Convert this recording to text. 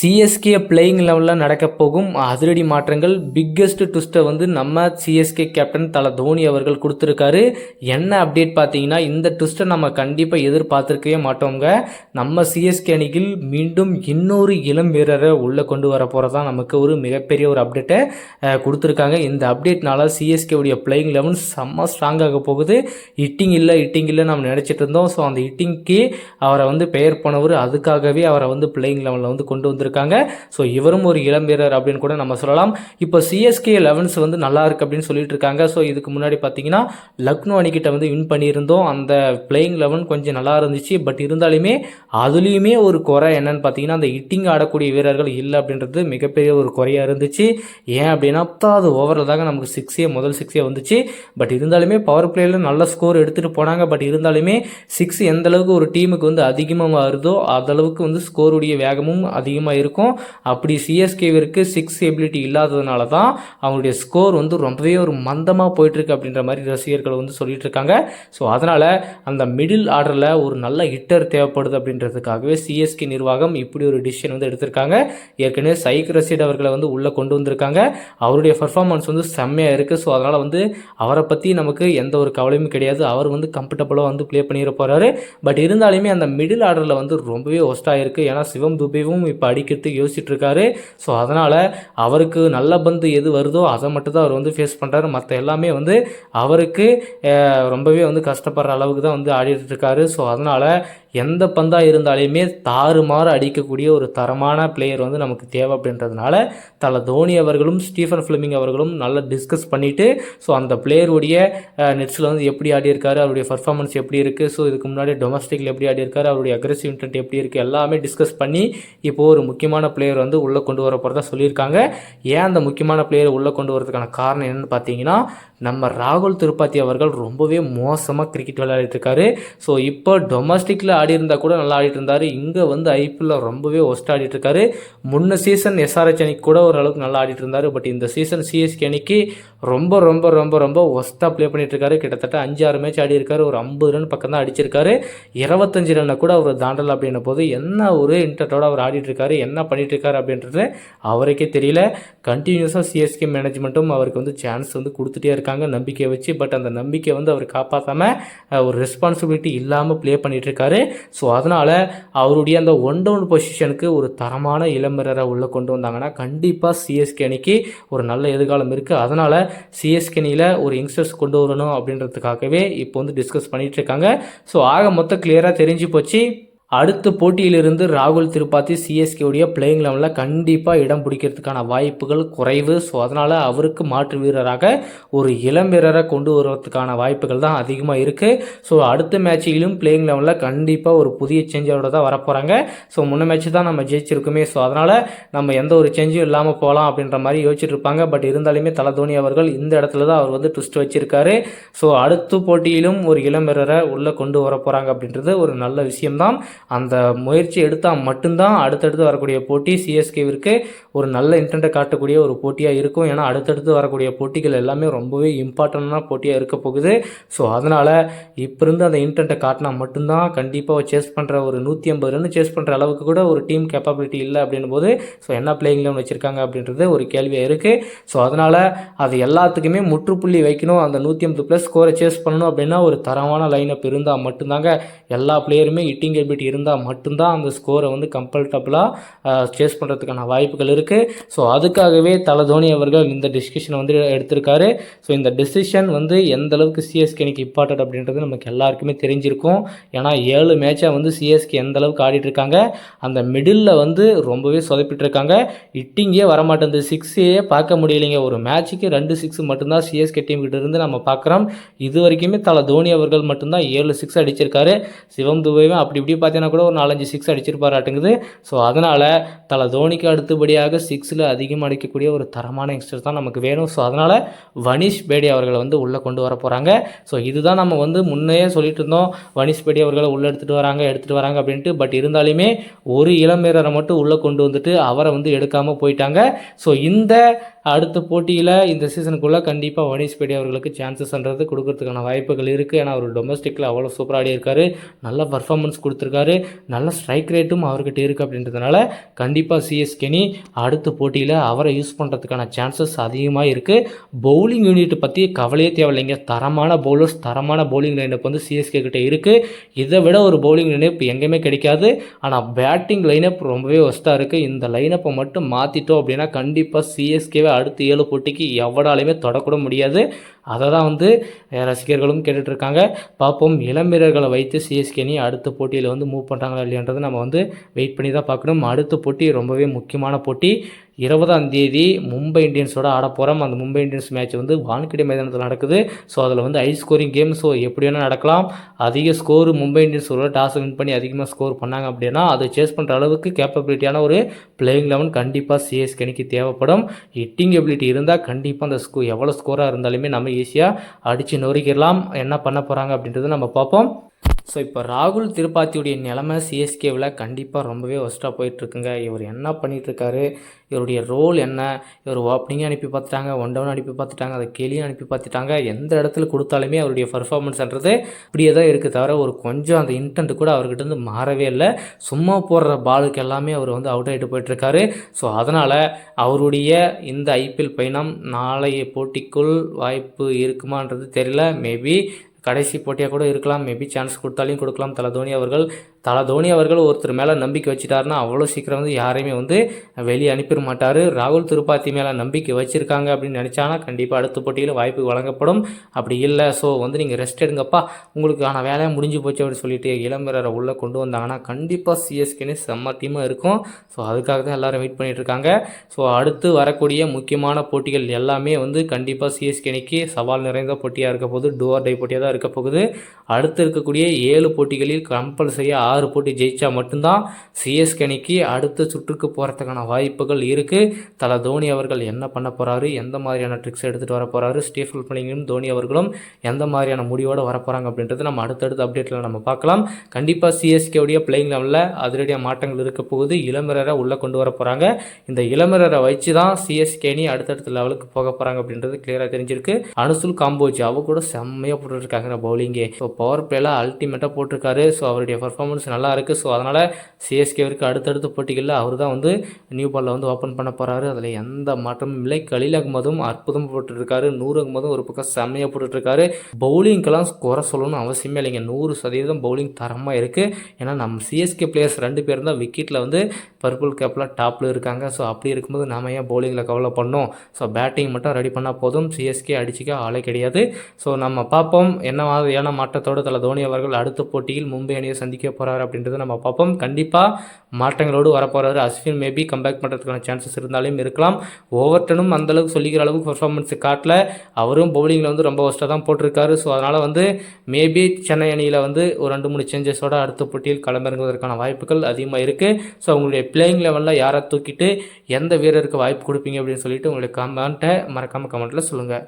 CSK playing லெவலில் நடக்க போகும் அதிரடி மாற்றங்கள். பிக்கெஸ்ட் ட்விஸ்ட்டை வந்து நம்ம சிஎஸ்கே கேப்டன் தல தோனி அவர்கள் கொடுத்துருக்காரு. என்ன அப்டேட் பார்த்தீங்கன்னா இந்த ட்விஸ்ட்டை நம்ம கண்டிப்பாக எதிர்பார்த்துருக்கவே மாட்டோங்க நம்ம சிஎஸ்கே அணியில் மீண்டும் இன்னொரு இளம் வீரரை உள்ளே கொண்டு வர போகிறதா நமக்கு ஒரு மிகப்பெரிய ஒரு அப்டேட்டை கொடுத்துருக்காங்க. இந்த அப்டேட்னால சிஎஸ்கேவுடைய பிளேயிங் லெவன் செம்ம ஸ்ட்ராங்காக போகுது. ஹிட்டிங் இல்லை ஹிட்டிங் இல்லை நம்ம நினச்சிட்டு இருந்தோம். ஸோ அந்த ஹிட்டிங்க்கு அவரை வந்து பெயர் போனவர் அதுக்காகவே அவரை வந்து பிளேயிங் லெவலில் வந்து கொண்டு வந்திருக்காங்க ஸோ இவரும் ஒரு இளம் வீரர் அப்படின்னு கூட நம்ம சொல்லலாம். இப்போ சிஎஸ்கே லெவன்ஸ் வந்து நல்லா இருக்கு அப்படின்னு சொல்லிட்டு இருக்காங்க. ஸோ இதுக்கு முன்னாடி பார்த்தீங்கன்னா லக்னோ அணிக்கிட்ட வந்து வின் பண்ணியிருந்தோம். அந்த பிளேயிங் லெவன் கொஞ்சம் நல்லா இருந்துச்சு. பட் இருந்தாலுமே அதுலேயுமே ஒரு குறை என்னன்னு பார்த்தீங்கன்னா அந்த இட்டிங் ஆடக்கூடிய வீரர்கள் இல்லை அப்படின்றது மிகப்பெரிய ஒரு குறையாக இருந்துச்சு. ஏன் அப்படின்னா பத்தாவது ஓவரில் தாங்க நமக்கு சிக்ஸே முதல் சிக்ஸே வந்துச்சு. பட் இருந்தாலுமே பவர் பிளேயில் நல்ல ஸ்கோர் எடுத்துகிட்டு போனாங்க. பட் இருந்தாலுமே சிக்ஸ் எந்த அளவுக்கு ஒரு டீமுக்கு வந்து அதிகமாக வருதோ அந்த அளவுக்கு வந்து ஸ்கோருடைய வேகமும் அதிகமாக இருக்கும். அப்படி சிஎஸ்கேவிற்கு சிக்ஸ் எபிலிட்டி இல்லாததுனால தான் அவங்களுடைய ஸ்கோர் வந்து ரொம்பவே ஒரு மந்தமாக போயிட்டுருக்கு அப்படின்ற மாதிரி ரசிகர்கள் வந்து சொல்லிட்டு இருக்காங்க ஸோ அதனால் அந்த மிடில் ஆர்டரில் ஒரு நல்ல ஹிட்டர் தேவைப்படுது அப்படின்றதுக்காகவே சிஎஸ்கே நிர்வாகம் இப்படி ஒரு டிசிஷன் வந்து எடுத்திருக்காங்க. ஏற்கனவே சைக் ரசீட் அவர்களை வந்து உள்ளே கொண்டு வந்திருக்காங்க. அவருடைய பர்ஃபார்மன்ஸ் வந்து செம்மையாக இருக்குது ஸோ அதனால் வந்து அவரை பற்றி நமக்கு எந்த ஒரு கவலையும் கிடையாது. அவர் வந்து கம்ஃபர்டபுளாக வந்து ப்ளே பண்ணிட போகிறாரு பட் இருந்தாலுமே அந்த மிடில் ஆர்டரில் வந்து ரொம்பவே ஒஸ்ட்டாக இருக்குது ஏன்னா சிவம் துபேவும் இப்போ அடிக்க யோசிச்சுட்டு இருக்காரு ஸோ அதனால் அவருக்கு நல்ல பந்து எது வருதோ அதை மட்டும் தான் அவர் வந்து ஃபேஸ் பண்ணுறாரு மற்ற எல்லாமே வந்து அவருக்கு ரொம்பவே வந்து கஷ்டப்படுற அளவுக்கு தான் வந்து ஆடிட்டுருக்காரு. ஸோ அதனால் எந்த பந்தாக இருந்தாலையுமே தாறுமாறு அடிக்கக்கூடிய ஒரு தரமான பிளேயர் வந்து நமக்கு தேவை அப்படின்றதுனால தலை தோனி அவர்களும் ஸ்டீஃபன் ஃபிலிமிங் அவர்களும் நல்லா டிஸ்கஸ் பண்ணிவிட்டு ஸோ அந்த பிளேயருடைய நெட்ஸில் வந்து எப்படி ஆடியிருக்காரு அவருடைய பர்ஃபார்மன்ஸ் எப்படி இருக்குது ஸோ இதுக்கு முன்னாடி டொமஸ்டிக்கில் எப்படி ஆடியிருக்காரு அவருடைய அக்ரெசிவ் இன்டென்ட் எப்படி இருக்குது எல்லாமே டிஸ்கஸ் பண்ணி இப்போது ஒரு முக்கியமான பிளேயர் வந்து உள்ளே கொண்டு வர போகிறதா சொல்லியிருக்காங்க. ஏன் அந்த முக்கியமான பிளேயர் உள்ளே கொண்டு வரதுக்கான காரணம் என்னென்னு பார்த்தீங்கன்னா நம்ம ராகுல் திருப்பாத்தி அவர்கள் ரொம்பவே மோசமாக கிரிக்கெட் விளையாடிட்டு இருக்காரு. ஸோ இப்போ டொமஸ்டிக்கில் ஆடி இருந்தால் கூட நல்லா ஆடிட்டு இருந்தார். இங்கே வந்து ஐபிஎல்ல ரொம்பவே ஒஸ்ட் ஆடிட்டு இருக்காரு. முன்ன சீசன் எஸ்ஆர்எச் அணிக்கு கூட ஓரளவுக்கு நல்லா ஆடிட்டு இருந்தார். பட் இந்த சீசன் சிஎஸ்கே அணிக்கு ரொம்ப ரொம்ப ரொம்ப ரொம்ப ஒஸ்ட்டாக ப்ளே பண்ணிட்டு இருக்காரு. கிட்டத்தட்ட அஞ்சு ஆறு மேட்ச் ஆடி இருக்காரு. ஒரு ஐம்பது ரன் பக்கம் தான் அடிச்சிருக்காரு. இருபத்தஞ்சு ரன்னை கூட அவர் தாண்டல் அப்படின்ன போது என்ன ஒரு இன்ட்ரெஸ்டோட அவர் ஆடிட்டு இருக்காரு? என்ன பண்ணிட்டு இருக்காரு அப்படின்றது அவருக்கே தெரியல. கண்டினியூஸாக சிஎஸ்கே மேனேஜ்மெண்ட்டும் அவருக்கு வந்து சான்ஸ் வந்து கொடுத்துட்டே இருக்காங்க. நம்பிக்கையை வச்சு. பட் அந்த நம்பிக்கையை வந்து அவர் காப்பாற்றாமல் ஒரு ரெஸ்பான்சிபிலிட்டி இல்லாமல் ப்ளே பண்ணிகிட்ருக்காரு ஸோ அதனால் அவருடைய அந்த ஒன் டவுன் பொசிஷனுக்கு ஒரு தரமான இளம்பரரை உள்ளே கொண்டு வந்தாங்கன்னா கண்டிப்பாக சிஎஸ்கே அணிக்கு ஒரு நல்ல எதிர்காலம் இருக்குது அதனால் சிஎஸ்கே அணியில் ஒரு யங்ஸ்டர்ஸ் கொண்டு வரணும் அப்படின்றதுக்காகவே இப்போ வந்து டிஸ்கஸ் பண்ணிகிட்ருக்காங்க இருக்காங்க. ஸோ ஆக மொத்தம் கிளியராக தெரிஞ்சு போச்சு. அடுத்த போட்டியிலிருந்து ராகுல் திருப்பாத்தி சிஎஸ்கே உடைய பிளேயிங் லெவலில் கண்டிப்பாக இடம் பிடிக்கிறதுக்கான வாய்ப்புகள் குறைவு. ஸோ அதனால் அவருக்கு மாற்று வீரராக ஒரு இளம் வீரரை கொண்டு வருவதற்கான வாய்ப்புகள் தான் அதிகமாக இருக்குது ஸோ அடுத்த மேட்சிலும் பிளேயிங் லெவலில் கண்டிப்பாக ஒரு புதிய சேஞ்சரோட தான் வரப்போகிறாங்க ஸோ முன்ன மேட்ச் தான் நம்ம ஜெயிச்சிருக்குமே. ஸோ அதனால் நம்ம எந்த ஒரு சேஞ்சும் இல்லாமல் போகலாம் அப்படின்ற மாதிரி யோசிச்சுட்டு இருப்பாங்க. பட் இருந்தாலுமே தல தோனி அவர்கள் இந்த இடத்துல தான் அவர் வந்து ட்விஸ்ட் வச்சிருக்காரு. ஸோ அடுத்த போட்டியிலும் ஒரு இளம் வீரரை உள்ளே கொண்டு வர போகிறாங்க அப்படின்றது ஒரு நல்ல விஷயம்தான். அந்த முயற்சி எடுத்தால் மட்டும்தான் அடுத்தடுத்து வரக்கூடிய போட்டி சிஎஸ்கேவிற்கு ஒரு நல்ல இன்டென்ட்டை காட்டக்கூடிய ஒரு போட்டியாக இருக்கும். ஏன்னா அடுத்தடுத்து வரக்கூடிய போட்டிகள் எல்லாமே ரொம்பவே இம்பார்ட்டண்டான போட்டியாக இருக்க போகுது. ஸோ அதனால் இப்போ இருந்து அந்த இன்டென்ட்டை காட்டினா மட்டும்தான் கண்டிப்பாக சேஸ் பண்ணுற ஒரு நூற்றி ஐம்பது ரன் சேஸ் பண்ணுற அளவுக்கு கூட ஒரு டீம் கேப்பபிலிட்டி இல்லை அப்படின் போது ஸோ என்ன பிளேயிங் லெவன் வச்சுருக்காங்க அப்படின்றது ஒரு கேள்வியாக இருக்குது ஸோ அதனால் அது எல்லாத்துக்குமே முற்றுப்புள்ளி வைக்கணும். அந்த நூற்றி ஐம்பது ப்ளஸ் ஸ்கோரை சேஸ் பண்ணணும் அப்படின்னா ஒரு தரமான லைனப் இருந்தால் மட்டும்தாங்க எல்லா பிளேயருமே இட்டிங் எபிலிட்டி இருந்தால் மட்டும்தான் அந்த ஸ்கோரை வந்து கம்ஃபர்டபுளாக சேஸ் பண்ணுறதுக்கான வாய்ப்புகள் இருக்குது ஸோ அதுக்காகவே தல தோனி அவர்கள் இந்த டிஸ்கஷனை வந்து எடுத்திருக்காரு. ஸோ இந்த டெசிஷன் வந்து எந்த அளவுக்கு சிஎஸ்கே எனக்கு இம்பார்ட்டன்ட் அப்படின்றது நமக்கு எல்லாருக்குமே தெரிஞ்சிருக்கும். ஏன்னா ஏழு மேட்சாக வந்து சிஎஸ்கே எந்த அளவுக்கு ஆடிட்டு இருக்காங்க அந்த மிடில் வந்து ரொம்பவே சொதப்பிட்டு இருக்காங்க. ஹிட்டிங்கே வரமாட்டேங்குது. சிக்ஸையே பார்க்க முடியலைங்க. ஒரு மேட்ச்சுக்கு ரெண்டு சிக்ஸ் மட்டும்தான் சிஎஸ்கே டீம் கிட்ட இருந்து நம்ம பார்க்குறோம். இது வரைக்குமே தல தோனி அவர்கள் மட்டும்தான் ஏழு சிக்ஸ் அடிச்சிருக்காரு. சிவம் துபையும் அப்படி இப்படி பார்த்தீங்கன்னா கூட ஒரு நாலஞ்சு சிக்ஸ் அடிச்சிருப்பாராட்டுங்குது ஸோ அதனால் தல தோனிக்கு அடுத்தபடியாக சிக்ஸில் அதிகமாக அடிக்கக்கூடிய ஒரு தரமான யங்ஸ்டர் தான் நமக்கு வேணும். ஸோ அதனால் வனிஷ் பேடி அவர்களை வந்து உள்ளே கொண்டு வர போகிறாங்க ஸோ இதுதான் நம்ம வந்து முன்னையே சொல்லிட்டு இருந்தோம். வனிஷ் பேடி அவர்களை உள்ளே எடுத்துகிட்டு வராங்க எடுத்துகிட்டு வராங்க அப்படின்ட்டு. பட் இருந்தாலுமே ஒரு இளம் வீரரை மட்டும் உள்ளே கொண்டு வந்துட்டு அவரை வந்து எடுக்காமல் போயிட்டாங்க. ஸோ இந்த அடுத்த போட்டியில் இந்த சீசனுக்குள்ளே கண்டிப்பாக வனிஷ் பேடி அவர்களுக்கு சான்சஸ்ன்றது கொடுக்கறதுக்கான வாய்ப்புகள் இருக்குது ஏன்னா அவர் டொமஸ்டிக்கில் அவ்வளோ சூப்பராக ஆடி இருக்காரு நல்ல பர்ஃபார்மன்ஸ் கொடுத்துருக்காரு. நல்ல ஸ்ட்ரைக் ரேட்டும் அவர்கிட்ட இருக்குது அப்படின்றதுனால கண்டிப்பாக சிஎஸ்கேனி அடுத்த போட்டியில் அவரை யூஸ் பண்ணுறதுக்கான சான்சஸ் அதிகமாக இருக்குது பவுலிங் யூனிட் பற்றி கவலையே தேவையில்லைங்க. தரமான பவுலர்ஸ் தரமான பவுலிங் லைனப் வந்து சிஎஸ்கே கிட்டே இருக்குது இதை விட ஒரு பவுலிங் லைனப் எங்கேயுமே கிடைக்காது. ஆனால் பேட்டிங் லைனப் ரொம்பவே ஒஸ்ட்டாக இருக்குது இந்த லைனப்பை மட்டும் மாற்றிட்டோம் அப்படின்னா கண்டிப்பாக சிஎஸ்கேவை அடுத்த ஏழு போட்டிக்கு எவடாலையுமே தொடக்கூட முடியாது. அதை தான் வந்து ரசிகர்களும் கேட்டுட்ருக்காங்க. பார்ப்போம். இளம் வீரர்களை வைத்து சிஎஸ்கே அணி அடுத்த போட்டியில் வந்து மூவ் பண்ணுறாங்களா இல்லையான்றதை நம்ம வந்து வெயிட் பண்ணி தான் பார்க்கணும். அடுத்த போட்டி ரொம்பவே முக்கியமான போட்டி. இருபதாம் தேதி மும்பை இந்தியன்ஸோட ஆட போகிறோம் அந்த மும்பை இந்தியன்ஸ் மேட்ச் வந்து வான்கிடை மைதானத்தில் நடக்குது. ஸோ அதில் வந்து ஹை ஸ்கோரிங் கேம் ஸோ எப்படி வேணால் நடக்கலாம். அதிக ஸ்கோர் மும்பை இந்தியன்ஸ் ஒரு டாஸ் வின் பண்ணி அதிகமாக ஸ்கோர் பண்ணாங்க அப்படின்னா அதை சேஸ் பண்ணுற அளவுக்கு கேப்பபிலிட்டியான ஒரு பிளேயிங் லெவன் கண்டிப்பாக சிஎஸ்கே அணிக்கு தேவைப்படும். ஹிட்டிங் எபிலிட்டி இருந்தால் கண்டிப்பாக அந்த ஸ்கோ எவ்வளோ ஸ்கோராக இருந்தாலுமே நம்ம ஈஸியாக அடித்து நொறுக்கிடலாம். என்ன பண்ண போகிறாங்க அப்படின்றத நம்ம பார்ப்போம். ஸோ இப்போ ராகுல் திருப்பாத்தியுடைய நிலமை சிஎஸ்கேவில் கண்டிப்பாக ரொம்பவே ஒஸ்ட்டாக போயிட்டுருக்குங்க. இவர் என்ன பண்ணிகிட்ருக்காரு இவருடைய ரோல் என்ன? இவர் ஓப்பனிங்கே அனுப்பி பார்த்துட்டாங்க ஒன் டவுன் அனுப்பி பார்த்துட்டாங்க அதை கேலியும் அனுப்பி பார்த்துட்டாங்க. எந்த இடத்துல கொடுத்தாலுமே அவருடைய பர்ஃபார்மன்ஸ்ன்றது இப்படியே தான் இருக்குது தவிர ஒரு கொஞ்சம் அந்த இன்டென்ட் கூட அவர்கிட்ட இருந்து மாறவே இல்லை. சும்மா போடுற பாலுக்கு எல்லாமே அவர் வந்து அவுட் ஆகிட்டு போயிட்டுருக்காரு. ஸோ அதனால் அவருடைய இந்த ஐபிஎல் பயணம் நாளைய போட்டிக்குள் வாய்ப்பு இருக்குமான்றது தெரியல. மேபி கடைசி போட்டியாக கூட இருக்கலாம். மேபி சான்ஸ் கொடுத்தாலையும் கொடுக்கலாம். தலை தோனி அவர்கள் தலை தோனி அவர்கள் ஒருத்தர் மேலே நம்பிக்கை வச்சுட்டாருன்னா அவ்வளோ சீக்கிரம் வந்து யாரையுமே வந்து வெளியே அனுப்பிட மாட்டார். ராகுல் திருப்பாத்தி மேலே நம்பிக்கை வச்சுருக்காங்க அப்படின்னு நினச்சானா கண்டிப்பாக அடுத்த போட்டியில் வாய்ப்பு வழங்கப்படும். அப்படி இல்லை. ஸோ வந்து நீங்கள் ரெஸ்ட் எடுங்கப்பா. உங்களுக்கான வேலையாக முடிஞ்சு போச்சு அப்படின்னு சொல்லிட்டு இளம் வீரரை உள்ளே கொண்டு வந்தாங்கன்னா கண்டிப்பாக சிஎஸ்கேன்னு செம்ம டீமாக இருக்கும். ஸோ அதுக்காக தான் எல்லோரும் வெயிட் பண்ணிகிட்டு இருக்காங்க. ஸோ அடுத்து வரக்கூடிய முக்கியமான போட்டிகள் எல்லாமே வந்து கண்டிப்பாக சிஎஸ்கேனிக்கு சவால் நிறைந்த போட்டியாக இருக்க போது டோர் டை போட்டியாக தான் இருக்க போகுது. அடுத்து இருக்கக்கூடிய ஏழு போட்டிகளில் கம்பல்சரியாக ஆறு போட்டி ஜெயித்தா மட்டும்தான் சிஎஸ்கே அணிக்கு அடுத்த சுற்றுக்கு போகிறதுக்கான வாய்ப்புகள் இருக்குது தலை தோனி அவர்கள் என்ன பண்ண போகிறாரு எந்த மாதிரியான ட்ரிக்ஸ் எடுத்துகிட்டு வர போகிறாரு ஸ்டீஃபல் பிள்ளைங்களும் தோனி அவர்களும் எந்த மாதிரியான முடிவோடு வர போகிறாங்க அப்படின்றது நம்ம அடுத்தடுத்த அப்டேட்டில் நம்ம பார்க்கலாம். கண்டிப்பாக சிஎஸ்கேவுடைய பிளேயிங் லெவலில் அதிரடியாக மாற்றங்கள் இருக்க போகுது. இளமிரரை உள்ளே கொண்டு வர போகிறாங்க இந்த இளமிரரை வச்சு தான் சிஎஸ்கே அணி அடுத்தடுத்த லெவலுக்கு போக போகிறாங்க அப்படின்றது கிளியராக தெரிஞ்சிருக்கு. அனுசுல் காம்போஜ் அவ கூட செம்மையாக போட்டுருக்காங்க பவுலிங்கே ஸோ பவர் பிளேலாம் அல்டிமேட்டாக போட்டிருக்காரு. ஸோ அவருடைய பர்ஃபார்மன்ஸ் நல்லா இருக்குது ஸோ அதனால் சிஎஸ்கேவிற்கு அடுத்தடுத்த போட்டிகளில் அவர் தான் வந்து நியூ பாலில் வந்து ஓப்பன் பண்ண போகிறாரு அதில் எந்த மாற்றமும் இல்லை. கலீல் அகமதும் அற்புதம் போட்டுருக்காரு நூறு அகமதும் ஒரு பக்கம் செம்மையாக போட்டுட்ருக்காரு பவுலிங்கெல்லாம் குறை சொல்லணும்னு அவசியமே இல்லைங்க. நூறு சதவீதம் பவுலிங் தரமாக இருக்குது ஏன்னா நம்ம சிஎஸ்கே பிளேயர்ஸ் ரெண்டு பேரும் தான் விக்கெட்டில் வந்து பர்பிள் கேப்பில் டாப்பில் இருக்காங்க. ஸோ அப்படி இருக்கும்போது நாம ஏன் பவுலிங்கில் கவலை பண்ணோம்? ஸோ பேட்டிங் மட்டும் ரெடி பண்ணால் போதும். சிஎஸ்கே அடிச்சிக்க ஆளே கிடையாது. ஸோ நம்ம பார்ப்போம். என்ன மாற்றத்தோடு தலை தோனி அவர்கள் அடுத்த போட்டியில் மும்பை அணியை சந்திக்க போகிறார் அப்படின்றத நம்ம பார்ப்போம். கண்டிப்பாக மாற்றங்களோடு வரப்போகிறாரு அஸ்வின். மேபி கம்பேக் பண்ணுறதுக்கான சான்சஸ் இருந்தாலும் இருக்கலாம். ஓவர்டனும் அந்தளவுக்கு சொல்லிக்கிற அளவுக்கு பர்ஃபார்மன்ஸ் காட்டல. அவரும் பவுலிங்கில் வந்து ரொம்ப ஒஸ்ட்டாக தான் போட்டிருக்காரு. ஸோ அதனால் வந்து மேபி சென்னை அணியில் வந்து ஒரு ரெண்டு மூணு சேஞ்சஸோட அடுத்த போட்டியில் களமிறங்குவதற்கான வாய்ப்புகள் அதிகமாக இருக்குது ஸோ உங்களுடைய பிளேயிங் லெவலில் யாரை தூக்கிட்டு எந்த வீரருக்கு வாய்ப்பு கொடுப்பீங்க அப்படின்னு சொல்லிட்டு உங்களுடைய கமெண்ட்டை மறக்காமல் கமெண்ட்டில் சொல்லுங்கள்